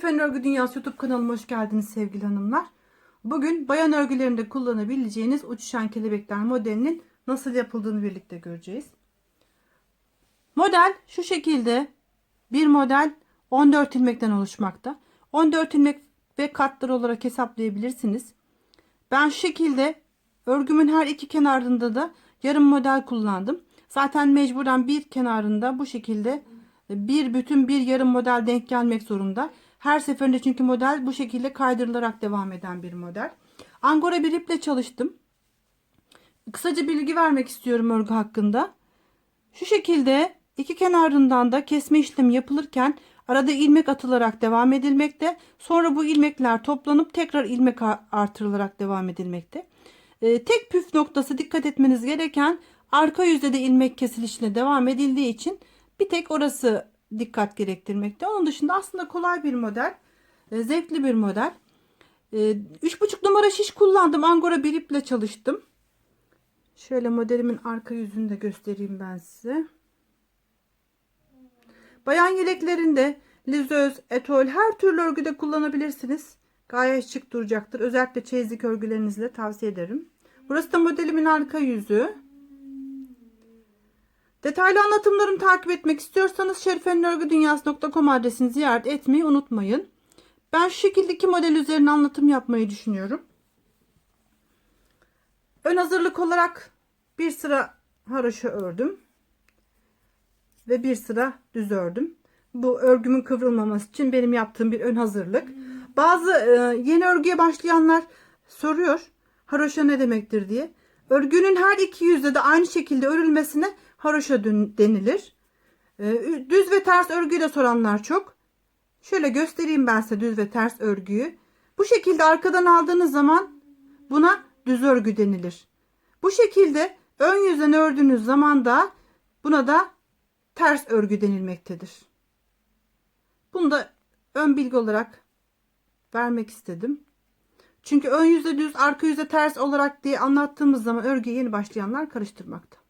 Fen Örgü Dünyası YouTube kanalıma hoş geldiniz sevgili hanımlar. Bugün bayan örgülerinde kullanabileceğiniz uçuşan kelebekler modelinin nasıl yapıldığını birlikte göreceğiz. Model şu şekilde bir model 14 ilmekten oluşmakta. 14 ilmek ve katlar olarak hesaplayabilirsiniz. Ben şu şekilde örgümün her iki kenarında da yarım model kullandım. Zaten mecburen bir kenarında bu şekilde bir bütün bir yarım model denk gelmek zorunda. Her seferinde çünkü model bu şekilde kaydırılarak devam eden bir model. Angora bir iple çalıştım. Kısaca bilgi vermek istiyorum örgü hakkında. Şu şekilde iki kenarından da kesme işlemi yapılırken arada ilmek atılarak devam edilmekte. Sonra bu ilmekler toplanıp tekrar ilmek artırılarak devam edilmekte. Ee, tek püf noktası dikkat etmeniz gereken arka yüzde de ilmek kesilişine devam edildiği için bir tek orası dikkat gerektirmekte. Onun dışında aslında kolay bir model. e, Zevkli bir model. E, 3,5 numara şiş kullandım. Angora bir iple çalıştım. Şöyle modelimin arka yüzünü de göstereyim ben size. Bayan yeleklerinde lizöz, etol her türlü örgüde kullanabilirsiniz. Gayet şık duracaktır. Özellikle çeyizlik örgülerinizle tavsiye ederim. Burası da modelimin arka yüzü. Detaylı anlatımlarımı takip etmek istiyorsanız şerifenörgüdünyası.com adresini ziyaret etmeyi unutmayın. Ben şu şekilde iki model üzerine anlatım yapmayı düşünüyorum. Ön hazırlık olarak bir sıra haroşa ördüm. Ve bir sıra düz ördüm. Bu örgümün kıvrılmaması için benim yaptığım bir ön hazırlık. Bazı e, yeni örgüye başlayanlar soruyor haroşa ne demektir diye. Örgünün her iki yüzde de aynı şekilde örülmesine haroşa denilir. Ee, düz ve ters örgüyü de soranlar çok. Şöyle göstereyim ben size düz ve ters örgüyü. Bu şekilde arkadan aldığınız zaman buna düz örgü denilir. Bu şekilde ön yüzden ördüğünüz zaman da buna da ters örgü denilmektedir. Bunu da ön bilgi olarak vermek istedim. Çünkü ön yüzde düz, arka yüzde ters olarak diye anlattığımız zaman örgüye yeni başlayanlar karıştırmakta.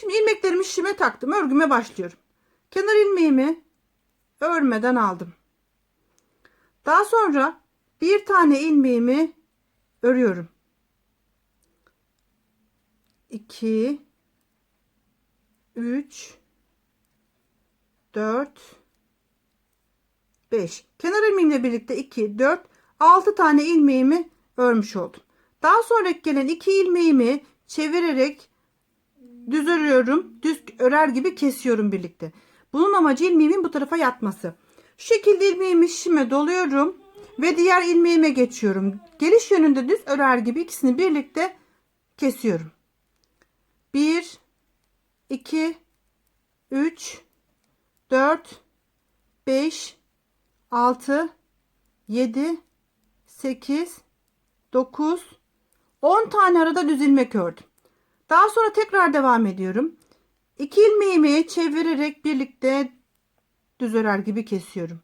Şimdi ilmeklerimi şişime taktım. Örgüme başlıyorum. Kenar ilmeğimi örmeden aldım. Daha sonra bir tane ilmeğimi örüyorum. 2 3 4 5 kenar ilmeğimle birlikte 2 4 6 tane ilmeğimi örmüş oldum. Daha sonra gelen iki ilmeğimi çevirerek düz örüyorum. Düz örer gibi kesiyorum birlikte. Bunun amacı ilmeğimin bu tarafa yatması. Şu şekilde ilmeğimi şişime doluyorum ve diğer ilmeğime geçiyorum. Geliş yönünde düz örer gibi ikisini birlikte kesiyorum. 1 2 3 4 5 6 7 8 9 10 tane arada düz ilmek ördüm. Daha sonra tekrar devam ediyorum. İki ilmeğimi çevirerek birlikte düz örer gibi kesiyorum.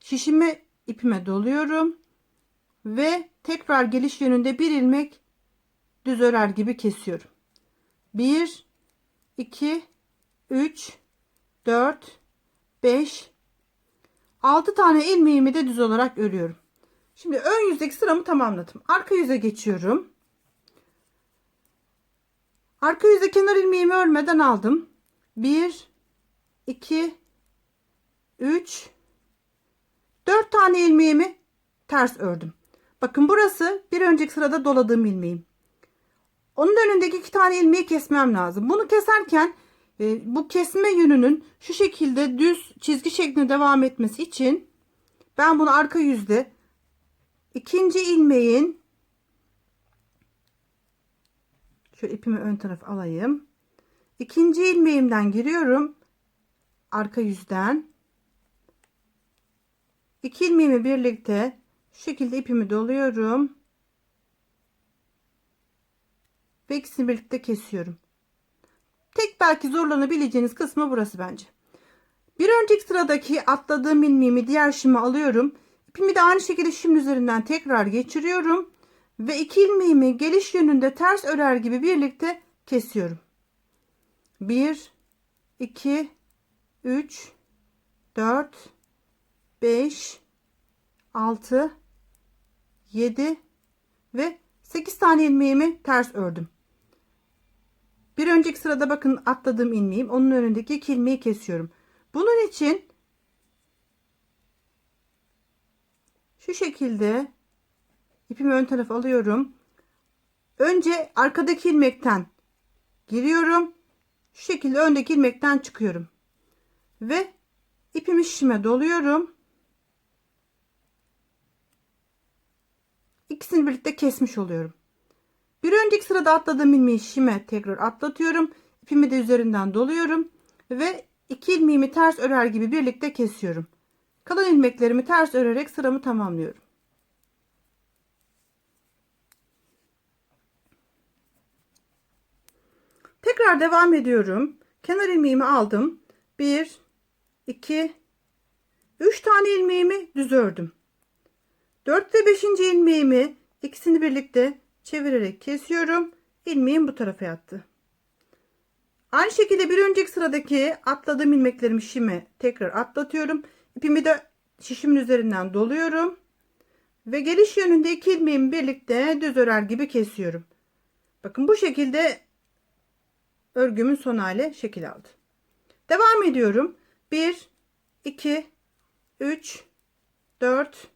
Şişimi ipime doluyorum ve tekrar geliş yönünde bir ilmek düz örer gibi kesiyorum. 1 2 3 4 5 6 tane ilmeğimi de düz olarak örüyorum. Şimdi ön yüzdeki sıramı tamamladım. Arka yüze geçiyorum. Arka yüze kenar ilmeğimi örmeden aldım. 1 2 3 4 tane ilmeğimi ters ördüm. Bakın burası bir önceki sırada doladığım ilmeğim. Onun önündeki iki tane ilmeği kesmem lazım. Bunu keserken e, bu kesme yönünün şu şekilde düz çizgi şeklinde devam etmesi için ben bunu arka yüzde ikinci ilmeğin şöyle ipimi ön taraf alayım. İkinci ilmeğimden giriyorum. Arka yüzden. İki ilmeğimi birlikte şu şekilde ipimi doluyorum. Ve ikisini birlikte kesiyorum. Tek belki zorlanabileceğiniz kısmı burası bence. Bir önceki sıradaki atladığım ilmeğimi diğer şime alıyorum. İpimi de aynı şekilde şimdi üzerinden tekrar geçiriyorum. Ve iki ilmeğimi geliş yönünde ters örer gibi birlikte kesiyorum. 1 2 3 4 5 6 7 ve 8 tane ilmeğimi ters ördüm. Bir önceki sırada bakın atladığım ilmeğim. Onun önündeki iki ilmeği kesiyorum. Bunun için şu şekilde ipimi ön tarafa alıyorum. Önce arkadaki ilmekten giriyorum. Şu şekilde öndeki ilmekten çıkıyorum. Ve ipimi şişime doluyorum. İkisini birlikte kesmiş oluyorum. Bir önceki sırada atladığım ilmeği şişime tekrar atlatıyorum. İpimi de üzerinden doluyorum. Ve iki ilmeğimi ters örer gibi birlikte kesiyorum. Kalan ilmeklerimi ters örerek sıramı tamamlıyorum. Tekrar devam ediyorum. Kenar ilmeğimi aldım. 1 2 3 tane ilmeğimi düz ördüm. 4 ve 5. ilmeğimi ikisini birlikte çevirerek kesiyorum. İlmeğim bu tarafa yattı. Aynı şekilde bir önceki sıradaki atladığım ilmeklerimi şişime tekrar atlatıyorum. İpimi de şişimin üzerinden doluyorum. Ve geliş yönünde iki ilmeğimi birlikte düz örer gibi kesiyorum. Bakın bu şekilde örgümün son hali şekil aldı. Devam ediyorum. 1 2 3 4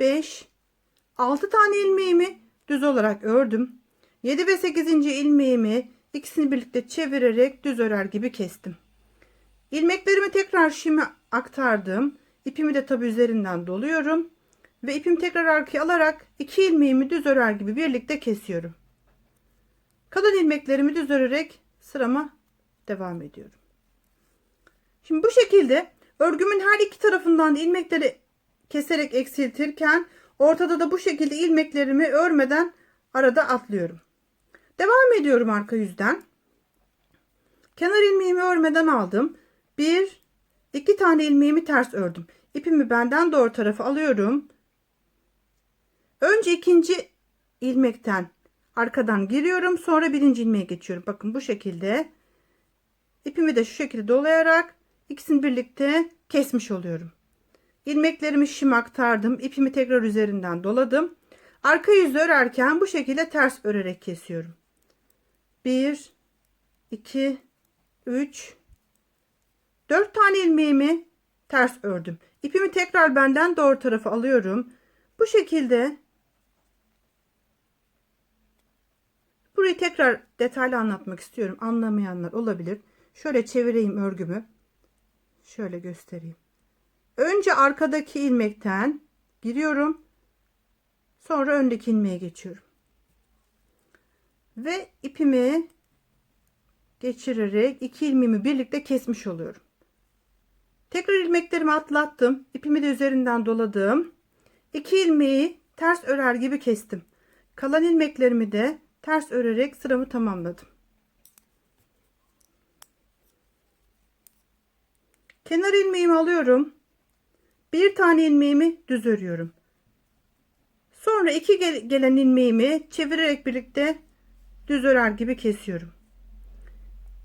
5 6 tane ilmeğimi düz olarak ördüm. 7 ve 8. ilmeğimi ikisini birlikte çevirerek düz örer gibi kestim. İlmeklerimi tekrar şişime aktardım. İpimi de tabi üzerinden doluyorum. Ve ipimi tekrar arkaya alarak iki ilmeğimi düz örer gibi birlikte kesiyorum. Kalan ilmeklerimi düz örerek sırama devam ediyorum. Şimdi bu şekilde örgümün her iki tarafından da ilmekleri keserek eksiltirken ortada da bu şekilde ilmeklerimi örmeden arada atlıyorum. Devam ediyorum arka yüzden. Kenar ilmeğimi örmeden aldım. Bir, iki tane ilmeğimi ters ördüm. İpimi benden doğru tarafa alıyorum. Önce ikinci ilmekten arkadan giriyorum. Sonra birinci ilmeğe geçiyorum. Bakın bu şekilde. İpimi de şu şekilde dolayarak ikisini birlikte kesmiş oluyorum. İlmeklerimi şişime aktardım. İpimi tekrar üzerinden doladım. Arka yüzü örerken bu şekilde ters örerek kesiyorum. 1 2 3 4 tane ilmeğimi ters ördüm. İpimi tekrar benden doğru tarafa alıyorum. Bu şekilde burayı tekrar detaylı anlatmak istiyorum. Anlamayanlar olabilir. Şöyle çevireyim örgümü. Şöyle göstereyim. Önce arkadaki ilmekten giriyorum. Sonra öndeki ilmeğe geçiyorum. Ve ipimi geçirerek iki ilmeğimi birlikte kesmiş oluyorum. Tekrar ilmeklerimi atlattım. İpimi de üzerinden doladım. İki ilmeği ters örer gibi kestim. Kalan ilmeklerimi de ters örerek sıramı tamamladım. Kenar ilmeğimi alıyorum. Bir tane ilmeğimi düz örüyorum. Sonra iki gelen ilmeğimi çevirerek birlikte düz örer gibi kesiyorum.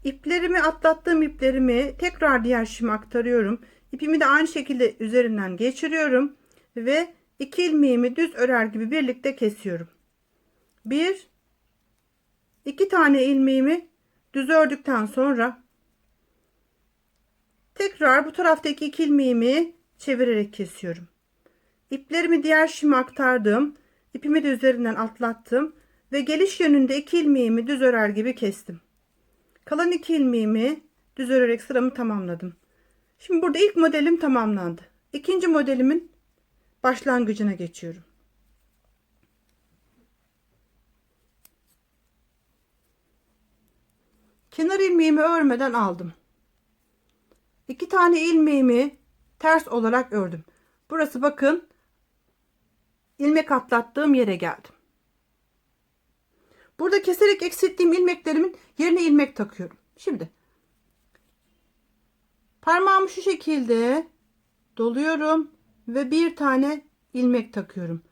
İplerimi atlattığım iplerimi tekrar diğer şişime aktarıyorum. İpimi de aynı şekilde üzerinden geçiriyorum ve iki ilmeğimi düz örer gibi birlikte kesiyorum. Bir, iki tane ilmeğimi düz ördükten sonra tekrar bu taraftaki iki ilmeğimi çevirerek kesiyorum. İplerimi diğer şişime aktardım. İpimi de üzerinden atlattım ve geliş yönünde iki ilmeğimi düz örer gibi kestim. Kalan iki ilmeğimi düz örerek sıramı tamamladım. Şimdi burada ilk modelim tamamlandı. İkinci modelimin başlangıcına geçiyorum. Kenar ilmeğimi örmeden aldım. İki tane ilmeğimi ters olarak ördüm. Burası bakın ilmek atlattığım yere geldim. Burada keserek eksilttiğim ilmeklerimin yerine ilmek takıyorum. Şimdi parmağımı şu şekilde doluyorum ve bir tane ilmek takıyorum.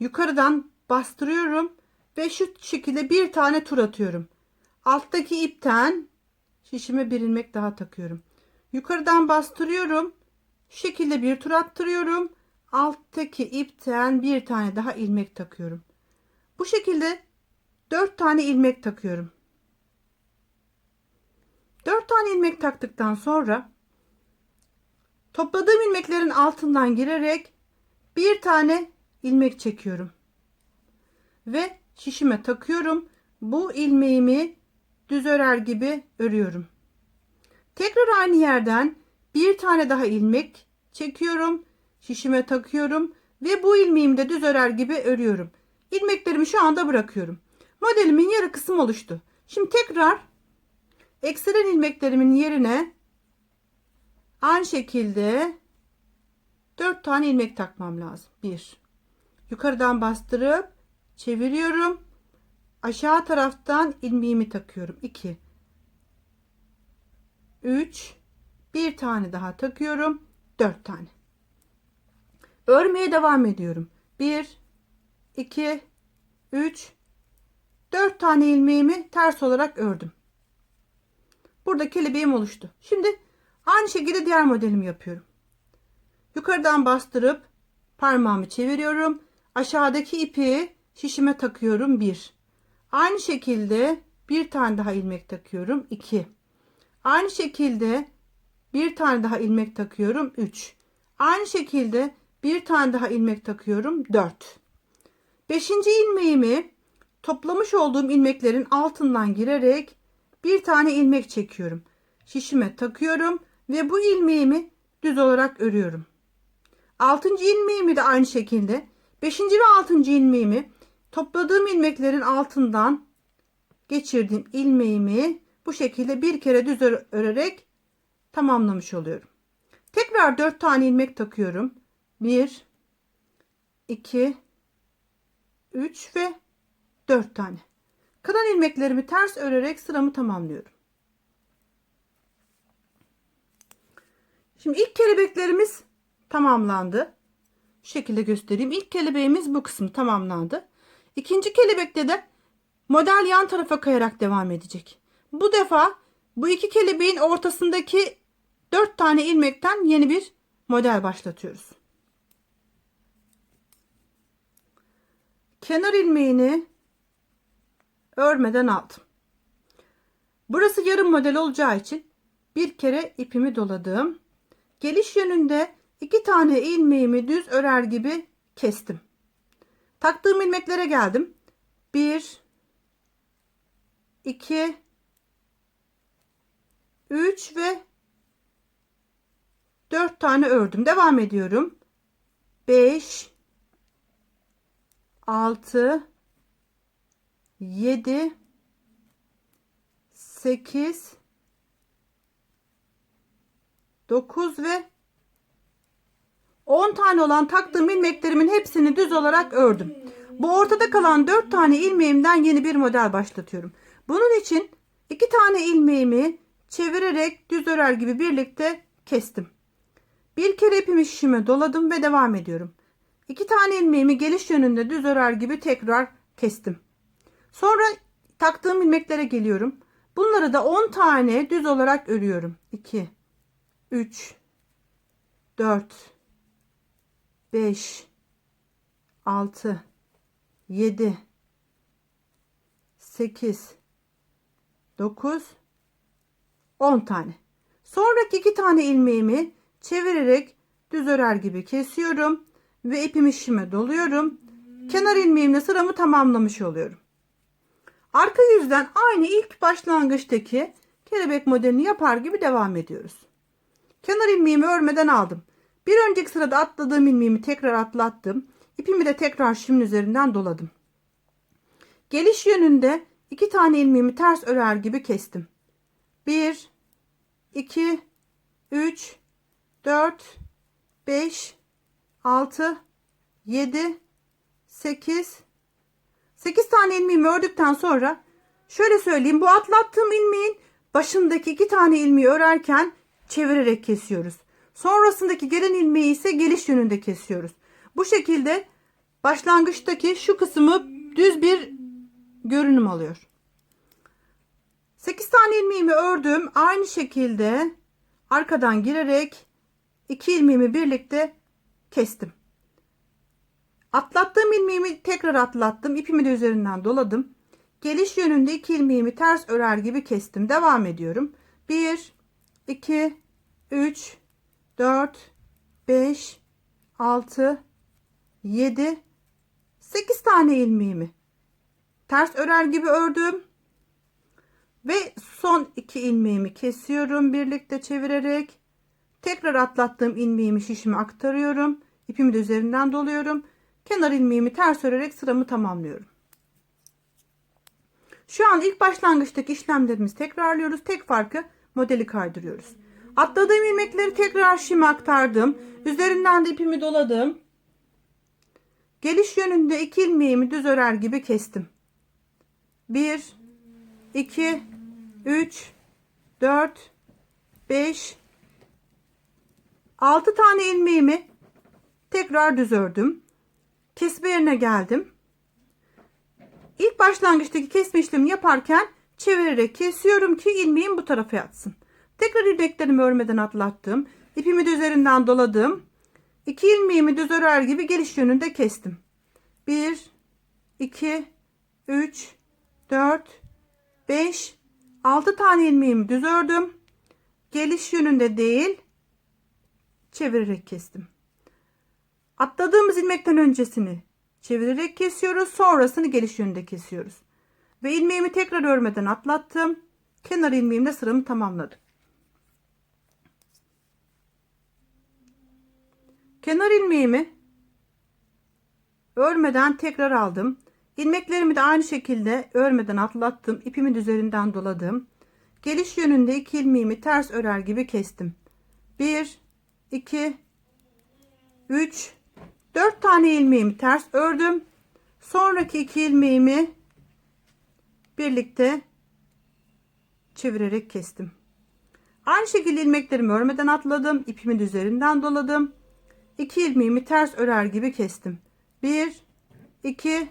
Yukarıdan bastırıyorum ve şu şekilde bir tane tur atıyorum. Alttaki ipten şişime bir ilmek daha takıyorum. Yukarıdan bastırıyorum. Şu şekilde bir tur attırıyorum. alttaki ipten bir tane daha ilmek takıyorum. Bu şekilde 4 tane ilmek takıyorum. 4 tane ilmek taktıktan sonra topladığım ilmeklerin altından girerek bir tane ilmek çekiyorum. Ve şişime takıyorum. Bu ilmeğimi düz örer gibi örüyorum. Tekrar aynı yerden bir tane daha ilmek çekiyorum. Şişime takıyorum ve bu ilmeğimi de düz örer gibi örüyorum. İlmeklerimi şu anda bırakıyorum. Modelimin yarı kısım oluştu. Şimdi tekrar eksilen ilmeklerimin yerine aynı şekilde 4 tane ilmek takmam lazım. 1 yukarıdan bastırıp çeviriyorum. Aşağı taraftan ilmeğimi takıyorum. 2 3 bir tane daha takıyorum. 4 tane. Örmeye devam ediyorum. 1 2 3 4 tane ilmeğimi ters olarak ördüm. Burada kelebeğim oluştu. Şimdi aynı şekilde diğer modelimi yapıyorum. Yukarıdan bastırıp parmağımı çeviriyorum. Aşağıdaki ipi şişime takıyorum. 1. Aynı şekilde bir tane daha ilmek takıyorum. 2. Aynı şekilde bir tane daha ilmek takıyorum. 3. Aynı şekilde bir tane daha ilmek takıyorum. 4. Beşinci ilmeğimi toplamış olduğum ilmeklerin altından girerek bir tane ilmek çekiyorum. Şişime takıyorum ve bu ilmeğimi düz olarak örüyorum. Altıncı ilmeğimi de aynı şekilde beşinci ve altıncı ilmeğimi topladığım ilmeklerin altından geçirdiğim ilmeğimi bu şekilde bir kere düz örerek tamamlamış oluyorum. Tekrar 4 tane ilmek takıyorum. 1 2 3 ve 4 tane. Kalan ilmeklerimi ters örerek sıramı tamamlıyorum. Şimdi ilk kelebeklerimiz tamamlandı. Şu şekilde göstereyim. İlk kelebeğimiz bu kısmı tamamlandı. İkinci kelebekte de model yan tarafa kayarak devam edecek. Bu defa bu iki kelebeğin ortasındaki 4 tane ilmekten yeni bir model başlatıyoruz. Kenar ilmeğini örmeden aldım. Burası yarım model olacağı için bir kere ipimi doladım. Geliş yönünde iki tane ilmeğimi düz örer gibi kestim. Taktığım ilmeklere geldim. 1 2 3 ve 4 tane ördüm. Devam ediyorum. 5 6 7 8 9 ve 10 tane olan taktığım ilmeklerimin hepsini düz olarak ördüm. Bu ortada kalan 4 tane ilmeğimden yeni bir model başlatıyorum. Bunun için 2 tane ilmeğimi çevirerek düz örer gibi birlikte kestim. Bir kere ipimi şişime doladım ve devam ediyorum. 2 tane ilmeğimi geliş yönünde düz örer gibi tekrar kestim. Sonra taktığım ilmeklere geliyorum. Bunları da 10 tane düz olarak örüyorum. 2 3 4 5 6 7 8 9 10 tane. Sonraki iki tane ilmeğimi çevirerek düz örer gibi kesiyorum ve ipimi şişime doluyorum. Kenar ilmeğimle sıramı tamamlamış oluyorum. Arka yüzden aynı ilk başlangıçtaki kelebek modelini yapar gibi devam ediyoruz. Kenar ilmeğimi örmeden aldım. Bir önceki sırada atladığım ilmeğimi tekrar atlattım. İpimi de tekrar şimin üzerinden doladım. Geliş yönünde iki tane ilmeğimi ters örer gibi kestim. 1 2 3 4 5 6 7 8 8 tane ilmeğimi ördükten sonra şöyle söyleyeyim bu atlattığım ilmeğin başındaki iki tane ilmeği örerken çevirerek kesiyoruz. Sonrasındaki gelen ilmeği ise geliş yönünde kesiyoruz. Bu şekilde başlangıçtaki şu kısmı düz bir görünüm alıyor. 8 tane ilmeğimi ördüm. Aynı şekilde arkadan girerek iki ilmeğimi birlikte kestim. Atlattığım ilmeğimi tekrar atlattım. İpimi de üzerinden doladım. Geliş yönünde iki ilmeğimi ters örer gibi kestim. Devam ediyorum. 1, 2, 3, 4, 5, 6, 7, 8 tane ilmeğimi ters örer gibi ördüm. Ve son iki ilmeğimi kesiyorum birlikte çevirerek. Tekrar atlattığım ilmeğimi şişime aktarıyorum. İpimi de üzerinden doluyorum. Kenar ilmeğimi ters örerek sıramı tamamlıyorum. Şu an ilk başlangıçtaki işlemlerimizi tekrarlıyoruz. Tek farkı modeli kaydırıyoruz. Atladığım ilmekleri tekrar şişime aktardım. Üzerinden de ipimi doladım. Geliş yönünde iki ilmeğimi düz örer gibi kestim. 1 2 3 4 5 6 tane ilmeğimi tekrar düz ördüm. Kesme yerine geldim. İlk başlangıçtaki kesme işlemi yaparken çevirerek kesiyorum ki ilmeğim bu tarafa yatsın. Tekrar ilmeklerimi örmeden atlattım. İpimi de üzerinden doladım. İki ilmeğimi düz örer gibi geliş yönünde kestim. 1 2 3 4 5 6 tane ilmeğimi düz ördüm. Geliş yönünde değil çevirerek kestim. Atladığımız ilmekten öncesini çevirerek kesiyoruz. Sonrasını geliş yönünde kesiyoruz. Ve ilmeğimi tekrar örmeden atlattım. Kenar ilmeğimle sıramı tamamladım. Kenar ilmeğimi örmeden tekrar aldım. İlmeklerimi de aynı şekilde örmeden atlattım. İpimin üzerinden doladım. Geliş yönünde iki ilmeğimi ters örer gibi kestim. 1 2 3 4 tane ilmeğimi ters ördüm. Sonraki iki ilmeğimi birlikte çevirerek kestim. Aynı şekilde ilmeklerimi örmeden atladım. İpimin üzerinden doladım. 2 ilmeğimi ters örer gibi kestim. 1 2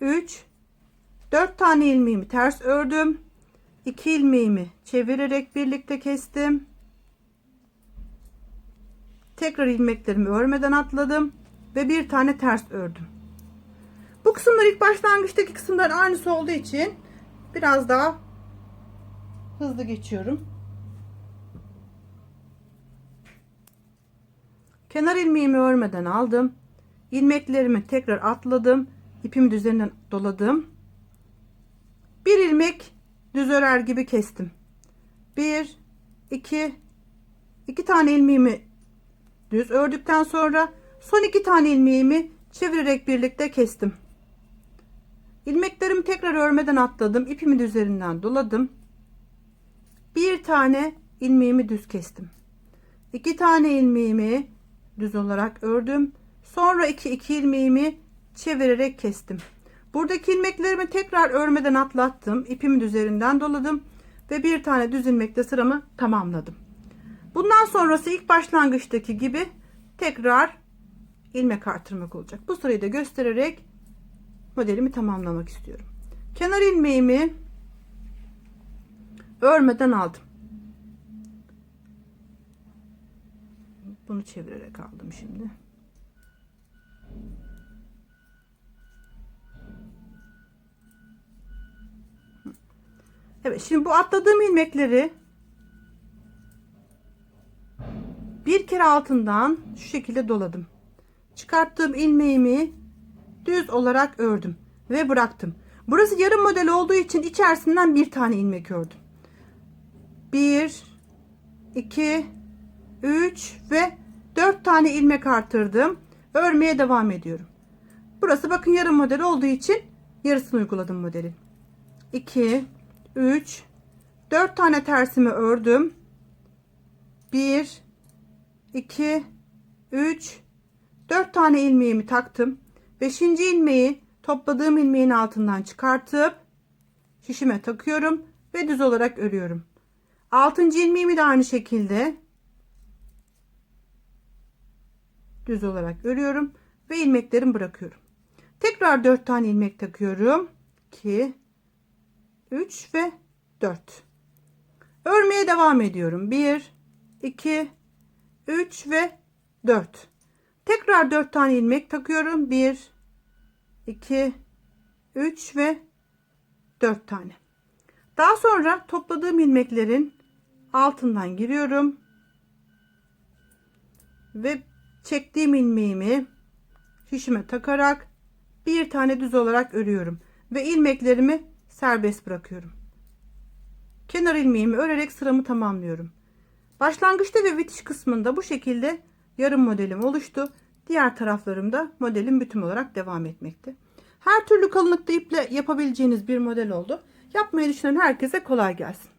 3 4 tane ilmeğimi ters ördüm. 2 ilmeğimi çevirerek birlikte kestim. Tekrar ilmeklerimi örmeden atladım ve bir tane ters ördüm. Bu kısımlar ilk başlangıçtaki kısımlar aynısı olduğu için biraz daha hızlı geçiyorum. Kenar ilmeğimi örmeden aldım. İlmeklerimi tekrar atladım. İpimi üzerinden doladım. Bir ilmek düz örer gibi kestim. Bir, iki, iki tane ilmeğimi düz ördükten sonra son iki tane ilmeğimi çevirerek birlikte kestim. İlmeklerimi tekrar örmeden atladım. İpimi de üzerinden doladım. Bir tane ilmeğimi düz kestim. İki tane ilmeğimi düz olarak ördüm. Sonra iki iki ilmeğimi çevirerek kestim. Buradaki ilmeklerimi tekrar örmeden atlattım. İpimin üzerinden doladım ve bir tane düz ilmekle sıramı tamamladım. Bundan sonrası ilk başlangıçtaki gibi tekrar ilmek artırmak olacak. Bu sırayı da göstererek modelimi tamamlamak istiyorum. Kenar ilmeğimi örmeden aldım. Bunu çevirerek aldım şimdi. Evet şimdi bu atladığım ilmekleri bir kere altından şu şekilde doladım. Çıkarttığım ilmeğimi düz olarak ördüm ve bıraktım. Burası yarım model olduğu için içerisinden bir tane ilmek ördüm. 1 2 3 ve 4 tane ilmek artırdım. Örmeye devam ediyorum. Burası bakın yarım model olduğu için yarısını uyguladım modelin. 2 3 4 tane tersimi ördüm. 1 2 3 4 tane ilmeğimi taktım. 5. ilmeği topladığım ilmeğin altından çıkartıp şişime takıyorum ve düz olarak örüyorum. 6. ilmeğimi de aynı şekilde düz olarak örüyorum ve ilmeklerimi bırakıyorum. Tekrar 4 tane ilmek takıyorum. 2 3 ve 4. Örmeye devam ediyorum. 1 2 3 ve 4. Tekrar 4 tane ilmek takıyorum. 1 2 3 ve 4 tane. Daha sonra topladığım ilmeklerin altından giriyorum. Ve çektiğim ilmeğimi şişime takarak bir tane düz olarak örüyorum ve ilmeklerimi serbest bırakıyorum. Kenar ilmeğimi örerek sıramı tamamlıyorum. Başlangıçta ve bitiş kısmında bu şekilde yarım modelim oluştu. Diğer taraflarımda modelim bütün olarak devam etmekte. Her türlü kalınlıkta iple yapabileceğiniz bir model oldu. Yapmayı düşünen herkese kolay gelsin.